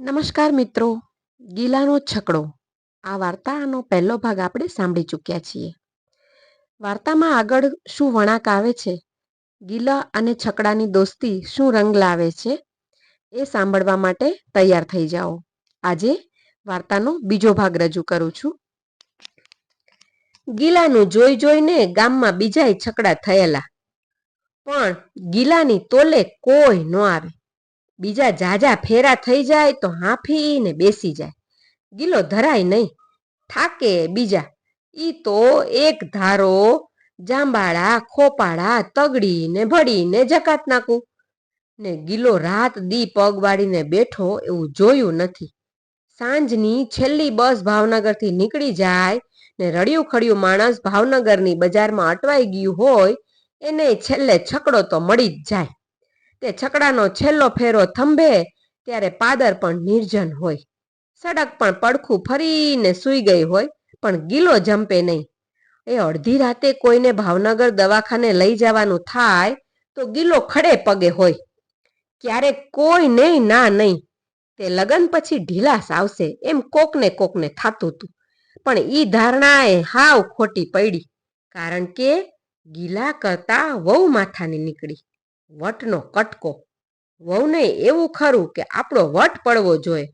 નમસ્કાર મિત્રો, ગીલાનો છકડો. આ વાર્તાનો પહેલો ભાગ આપણે સાંભળી ચૂક્યા છીએ. વાર્તામાં આગળ શું વળાંક આવે છે? ગીલા અને છકડાની દોસ્તી શું રંગ લાવે છે? એ સાંભળવા માટે તૈયાર થઈ જાઓ. આજે વાર્તાનો બીજો ભાગ રજૂ કરું છું. ગીલાનું જોઈ જોઈને ગામમાં બીજાય છકડા થયેલા. પણ ગીલાની તોલે કોઈ ન આવે. બીજા જાજા ફેરા થઈ જાય તો હાંફીને બેસી જાય. ગિલો ધરાય નહીં, થાકે બીજા. ઈ તો એક ધારો, જાંબાળા, ખોપાળા, તગડીને ભળીને જકાત નાખું. ને ગિલો રાત દી પગ વાળીને બેઠો એવું જોયું નથી. સાંજની છેલ્લી બસ ભાવનગરથી નીકળી જાય ને રડિયું ખડિયું માણસ ભાવનગરની બજારમાં અટવાઈ ગયું હોય, એને છેલ્લે છકડો તો મળી જ જાય. તે છકડાનો છેલ્લો ફેરો થંભે ત્યારે પાદર પણ નિર્જન હોય. સડક પણ પડખું ફરીને સૂઈ ગઈ હોય, પણ ગીલો જંપે નહીં. એ અડધી રાતે કોઈને ભાવનગર દવાખાને લઈ જવાનું થાય તો ગીલો ખડે પગે હોય. ક્યારેક કોઈ નહીં ના નહીં. તે લગન પછી ઢીલાસ આવશે એમ કોકને કોકને થાતું હતું પણ ઈ ધારણાએ હાવ ખોટી પડી. કારણ કે ગીલા કરતા વહુ માથાની નીકળી. વટનો કટકો. વહુને એવું ખરું કે આપણો વટ પડવો જોઈએ.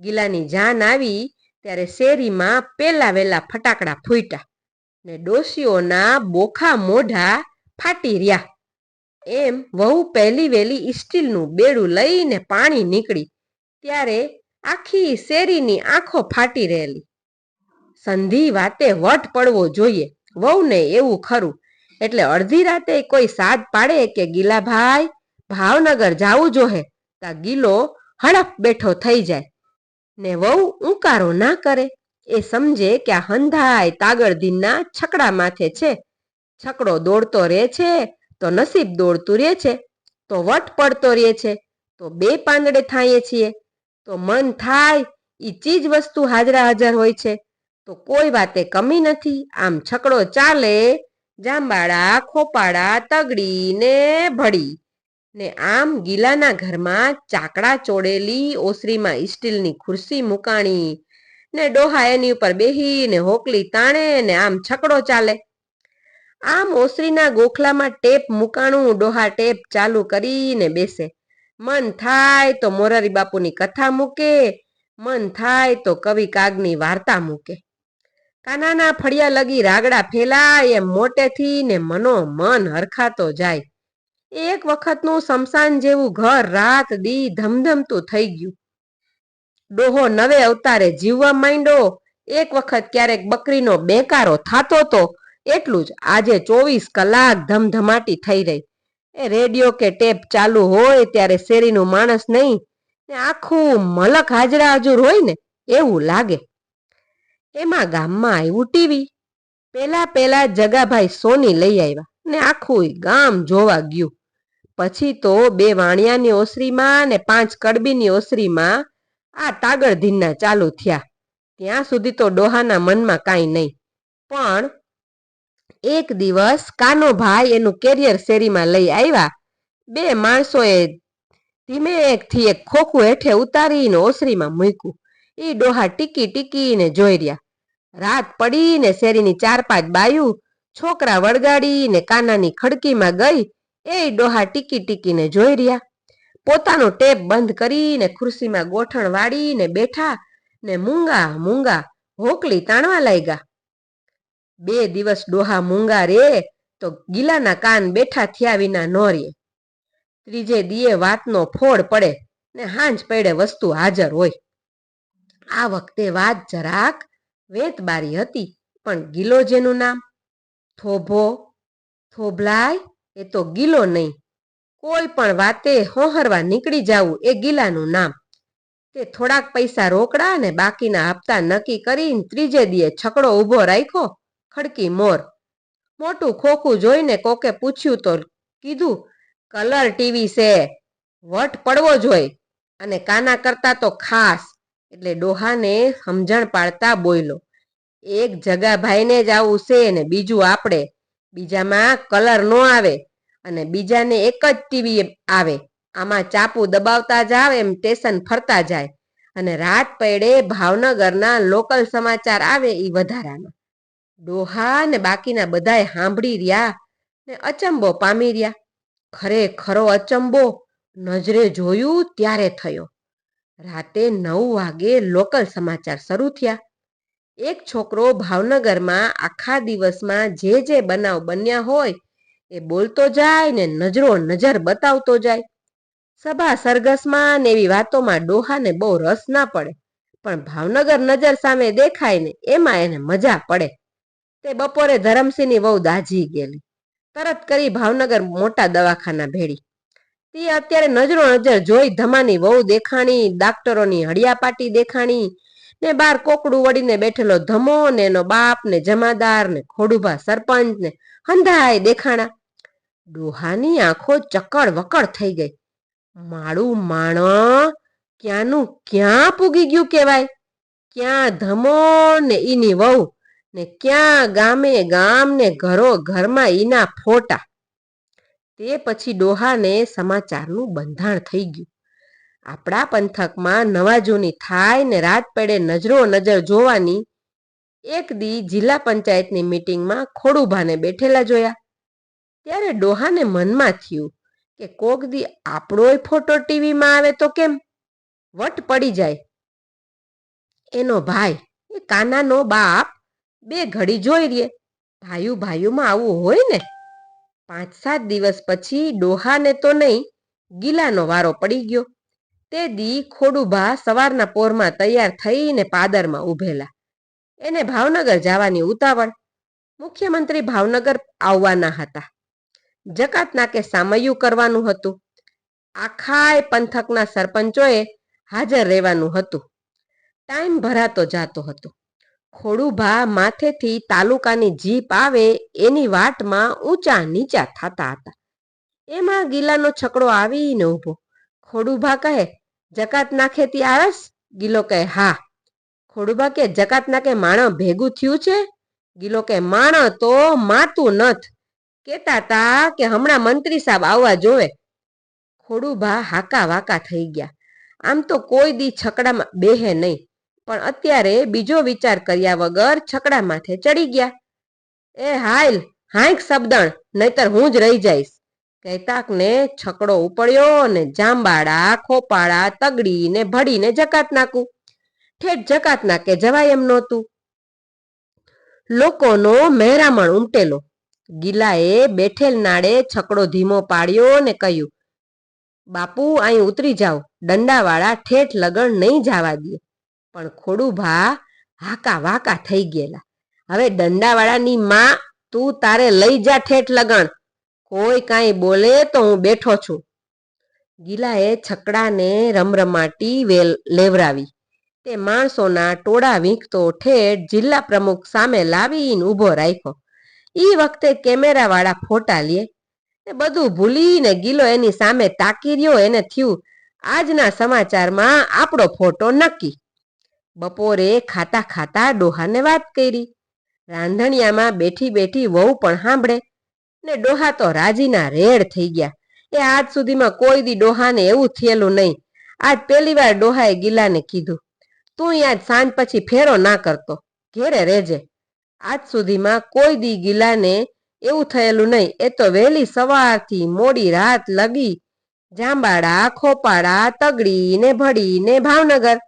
ગીલાની જાન આવી ત્યારે શેરીમાં પેલા વેલા ફટાકડા ફૂટ્યા ને ડોશીઓના બોખા મોઢા ફાટી રહ્યા. એમ વહુ પહેલી વેલી સ્ટીલનું બેડું લઈને પાણી નીકળી ત્યારે આખી શેરીની આંખો ફાટી રહેલી. સંધિ વાતે વટ પડવો જોઈએ. વહુને એવું ખરું એટલે અડધી રાતે કોઈ સાદ પાડે કે ગીલાભાઈ, ભાવનગર જાવું જોહે, તા ગીલો હડપ બેઠો થઈ જાય. ને વહુ ઉંકારો ના કરે. એ સમજે કે આ હંધાય તાગળદીનના છકડા માથે છે. છકડો દોડતો રહે છે, તો નસીબ દોડતું રહે છે, તો વટ પડતો રહે છે, તો બે પાંદડે થાઈએ છીએ. તો મન થાય એ ચીજ વસ્તુ હાજરા હાજર હોય છે. તો કોઈ વાતે કમી નથી, આમ છકડો ચાલે જાંબાળા, ખોપાળા, તગડી ને ભળી ને આમ ગીલાના ઘરમાં ચાકડા ચોડેલી ઓસરીમાં સ્ટીલની ખુરશી મુકાણી ને ડોહા એની ઉપર બેહીને હોકલી તાણે ને આમ છકડો ચાલે. આમ ઓસરીના ગોખલામાં ટેપ મુકાણું ડોહા ટેપ ચાલુ કરીને બેસે. મન થાય તો મોરારી બાપુની કથા મૂકે, મન થાય તો કવિ કાગની વાર્તા મૂકે. કાનાના ફળિયા લગી રાગડા ફેલાય, એમ મોટેથી ને મનો મન હરખાતો જાય. એક વખતનું શમશાન જેવું ઘર રાત દી ધમધમતું થઈ ગયું. ડોહો નવે અવતારે જીવવા માંડ્યો. એક વખત ક્યારેક બકરીનો બેકારો થાતો તો એટલું જ આજે ચોવીસ કલાક ધમધમાટી થઈ રહી. એ રેડિયો કે ટેપ ચાલુ હોય ત્યારે શેરીનું માણસ નહીં, ને આખું મલક હાજરા હાજર હોય ને એવું લાગે. એમાં ગામમાં આવ્યું ટીવી. પેલા પેલા જગાભાઈ સોની લઈ આવ્યા ને આખું ગામ જોવા ગયું. પછી તો બે વાણિયાની ઓસરીમાં ને પાંચ કડબીની ઓસરીમાં આ તાગળધીનના ચાલુ થયા. ત્યાં સુધી તો ડોહાના મનમાં કાંઈ નહીં. પણ એક દિવસ કાનો ભાઈ એનું કેરિયર શેરીમાં લઈ આવ્યા. બે માણસોએ ધીમે એકથી એક ખોખું હેઠે ઉતારીને ઓસરીમાં મૂક્યું. એ ડોહા ટીકી ટીકીને જોઈ રહ્યા. રાત પડીને શેરીની ચાર પાંચ બાયું છોકરા વળગાડીને કાનાની ખડકીમાં ગઈ, એ ડોહા ટીકી ટીકીને જોઈ રહ્યા. પોતાનો ટેપ બંધ કરીને ખુરશીમાં ગોઠણ વાળીને બેઠા ને મૂંગા મૂંગા હોકલી તાણવા લાગ્યા. બે દિવસ ડોહા મૂંગા રે તો ગીલાના કાન બેઠા થયા વિના ન રે. ત્રીજે દીએ વાતનો ફોડ પડે ને હાંજ પડે વસ્તુ હાજર હોય. આ વખતે વાત જરાક વેતબારી હતી, પણ ગિલો જેનું નામ? થોભો, થોભલાય? એ તો ગિલો નહીં. કોઈ પણ વાતે હોહરવા નીકળી જાવું એ ગિલાનું નામ. તે થોડાક પૈસા રોકડા અને બાકીના હપ્તા નક્કી કરીને ત્રીજે દીએ છકડો ઊભો રાખ્યો, ખડકી મોર. મોટું ખોખું જોઈને કોકે પૂછ્યું તો કીધું, કલર ટીવી છે, વટ પડવો જોઈ. અને કાના કરતા તો ખાસ. એટલે ડોહાને સમજણ પાડતા બોયલો, એક જગાભાઈને જ આવું છે ને બીજું આપણે બીજામાં કલર નો આવે અને બીજાને એક જ ટીવી આવે. આમાં ચાપુ દબાવતા જાવ એમ સ્ટેશન ફરતા જાય. અને રાત પડે ભાવનગરના લોકલ સમાચાર આવે એ વધારાના. ડોહા ને બાકીના બધાય સાંભળી રહ્યા ને અચંબો પામી રહ્યા. ખરેખરો અચંબો નજરે જોયું ત્યારે થયો. રાતે નવ વાગે લોકલ સમાચાર શરૂ થયા. એક છોકરો ભાવનગરમાં આખા દિવસમાં જે જે બનાવ બન્યા હોય એ બોલતો જાય ને નજરો નજર બતાવતો જાય. સભા સરઘસમાં ને એવી વાતોમાં ડોહાને બહુ રસ ના પડે, પણ ભાવનગર નજર સામે દેખાય ને એમાં એને મજા પડે. તે બપોરે ધરમસિંહની વહુ દાઝી ગયેલી. તરત કરી ભાવનગર મોટા દવાખાના ભેળી. તે અત્યારે નજરો નજર જોઈ ધમાની વહુ દેખાણી, ડાક્ટરોની હળિયાપાટી દેખાણી, ને બાર કોકડું વળીને બેઠેલો ધમો, ને એનો બાપ, ને જમાદાર, ને ખોડુભા સરપંચ, ને હંધાય દેખાણા. ડોહાની આંખો ચકડ વકડ થઈ ગઈ. માળું માણ ક્યાંનું ક્યાં પૂગી ગયું કહેવાય? ક્યાં ધમો ને ઈની વહુ? ને ક્યાં ગામે ગામ ને ઘરો ઘરમાં ઈના ફોટા? તે પછી ડોહાને સમાચારનું બંધાણ થઈ ગયું. આપણા પંથકમાં નવા જૂની થાય ને રાત પડે નજરો નજર જોવાની એક દી જિલ્લા પંચાયતની મીટિંગમાં ખોડુભાને બેઠેલા જોયા. ત્યારે ડોહાને મનમાં થયું કે કોક દી આપણોય ફોટો ટીવીમાં આવે તો કેમ? વટ પડી જાય. એનો ભાઈ, એ કાનાનો બાપ, બે ઘડી જોઈ રહીએ ભાઈ ભાઈઓમાં આવું હોય ને? પાંચ સાત દિવસ પછી ડોહાને તો નહીં, ગીલાનો વારો પડી ગયો. તે દી ખોડુભા સવારના પોરમાં તૈયાર થઈને પાદરમાં ઊભેલા. એને ભાવનગર જવાની ઉતાવળ. મુખ્યમંત્રી ભાવનગર આવવાના હતા. જકાતના કે સામયું કરવાનું હતું. આખાય પંથકના સરપંચોએ હાજર રહેવાનું હતું. ટાઈમ ભરાતો જાતો હતો. ખોડુભા માથેથી તાલુકાની જીપ આવે એની વાટમાં ઊંચા નીચા થતા હતા. એમાં ગિલાનો છકડો આવીને ઊભો. ખોડુભા કહે જકાત નાખે તી આળસ? ગિલો કહે, હા. ખોડુભા કે જકાત નાખે માણ ભેગું થયું છે? ગિલો કે માણ તો માતું નથ. કેતા તા કે, હમણાં મંત્રી સાહેબ આવવા જોવે. ખોડુભા હાકા વાકા થઈ ગયા. આમ તો કોઈ દી છકડામાં બેહે નહીં. પણ અત્યારે બીજો વિચાર કર્યા વગર છકડા માથે ચડી ગયા. એ હાલ, હાંક શબ્દણ, નહીતર હું જ રહી જઈશ. કહેતાકને છકડો ઉપડ્યો ને જાંબાડા ખોપાળા તગડી ને ભડીને જકાત નાખું. ઠેઠ જકાત નાકે જવાય એમ નહોતું. લોકોનો મહેરામણ ઉમટેલો. ગિલાએ બેઠેલ નાડે છકડો ધીમો પાડ્યો ને કહ્યું, બાપુ, અહીં ઉતરી જાઓ. દંડાવાળા ઠેઠ લગણ નહીં જવા દે પણ ખોડુભા હાકા વાકા થઈ ગયેલા. હવે દંડાવાળાની માં, તું તારે લઈ જા ઠેઠ લગણ. કોઈ કાંઈ બોલે તો હું બેઠો છું. ગિલાએ છકડાને રમરમાટી વેલ લેવરાવી તે માણસોના ટોળા વીંકતો ઠેઠ જિલ્લા પ્રમુખ સામે લાવીને ઊભો રાખ્યો. એ વખતે કેમેરાવાળા ફોટા લે. ને બધું ભૂલીને ગિલો એની સામે તાકી રહ્યો એને થયું. આજના સમાચારમાં આપણો ફોટો નક્કી. બપોરે ખાતા ખાતા ડોહાને વાત કરી. રાંધણિયામાં બેઠી બેઠી વહુ પણ સાંભળે ને ડોહા તો રાજીના રેડ થઈ ગયા. એ આજ સુધીમાં કોઈ દી ડોહાને એવું થયેલું નહીં. આજ પહેલી વાર ડોહાએ ગિલાને કીધું, તું યાદ સાંજ પછી ફેરો ના કરતો, ઘેરે રહેજે આજ સુધીમાં કોઈ દી ગિલાને એવું થયેલું નહીં. એ તો વહેલી સવારથી મોડી રાત લગી જાંબાડા, ખોપાડા તગડી ને ભડી ને ભાવનગર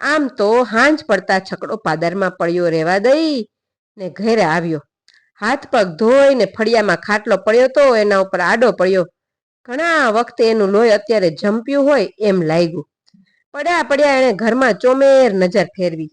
આમ તો હાંજ પડતા છકડો પાદરમાં પડ્યો રહેવા દઈ ને ઘરે આવ્યો. હાથ પગ ધોઈને ફળિયામાં ખાટલો પડ્યો તો એના ઉપર આડો પડ્યો. ઘણા વખતે એનું લોહી અત્યારે જંપ્યું હોય એમ લાગ્યું. પડ્યા પડ્યા એણે ઘરમાં ચોમેર નજર ફેરવી.